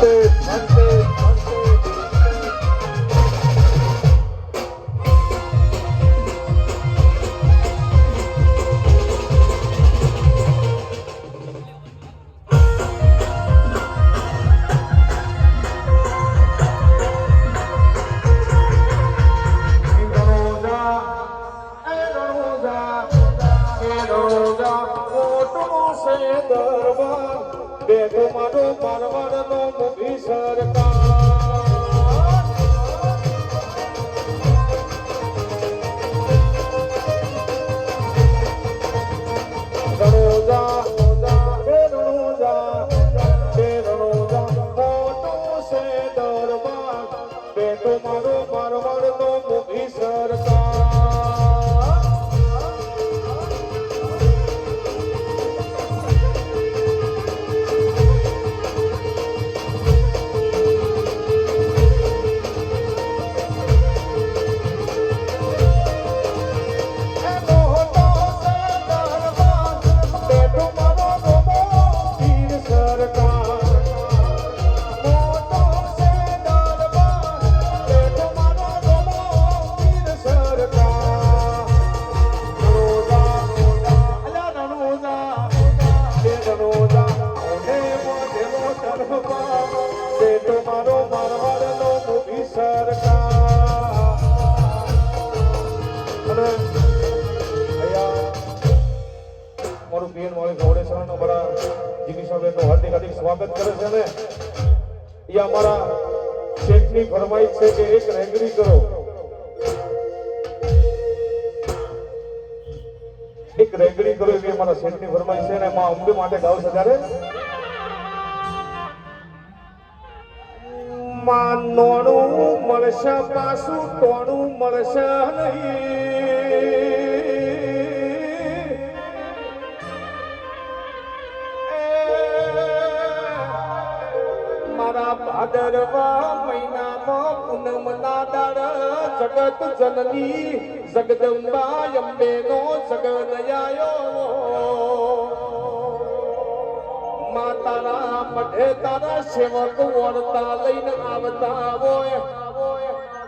Thursday. છે દરબાર બેઠો મારો મારવાડનો મુભી સરકાર. મારું પીએન વાળી ફાઉન્ડેશન નો બરા જીગીશાબેનનું હાર્દિક હાર્દિક સ્વાગત કરે છે ને. એ અમારા શેઠની ફરમાઈશ છે કે એક રેગરી કરો. એક રેગડી કરો એવી અમારા શેઠની ફરમાઈશ છે ને માં અંબે માટે ગાવશે ત્યારે. માં નોણું મળશે, પાછું ટોણું મળશે નહીં. મારા ભાદરવા મહિનામાં પૂનમના દાડ જગત જનની જગદંબા અંબેનો જગનયાયો મા તારા મઢે તારા સેવક વળતા લઈને આવતા હોય.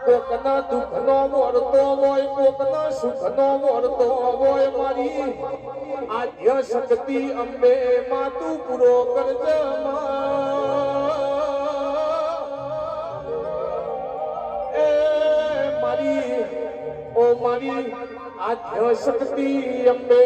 કોકના દુઃખનો વળતો હોય, કોકના સુખનો વળતો હોય. મારી આદ્ય શક્તિ અંબે માં પૂરો કરજે. મારી ઓ મારી આદ્ય શક્તિ અંબે.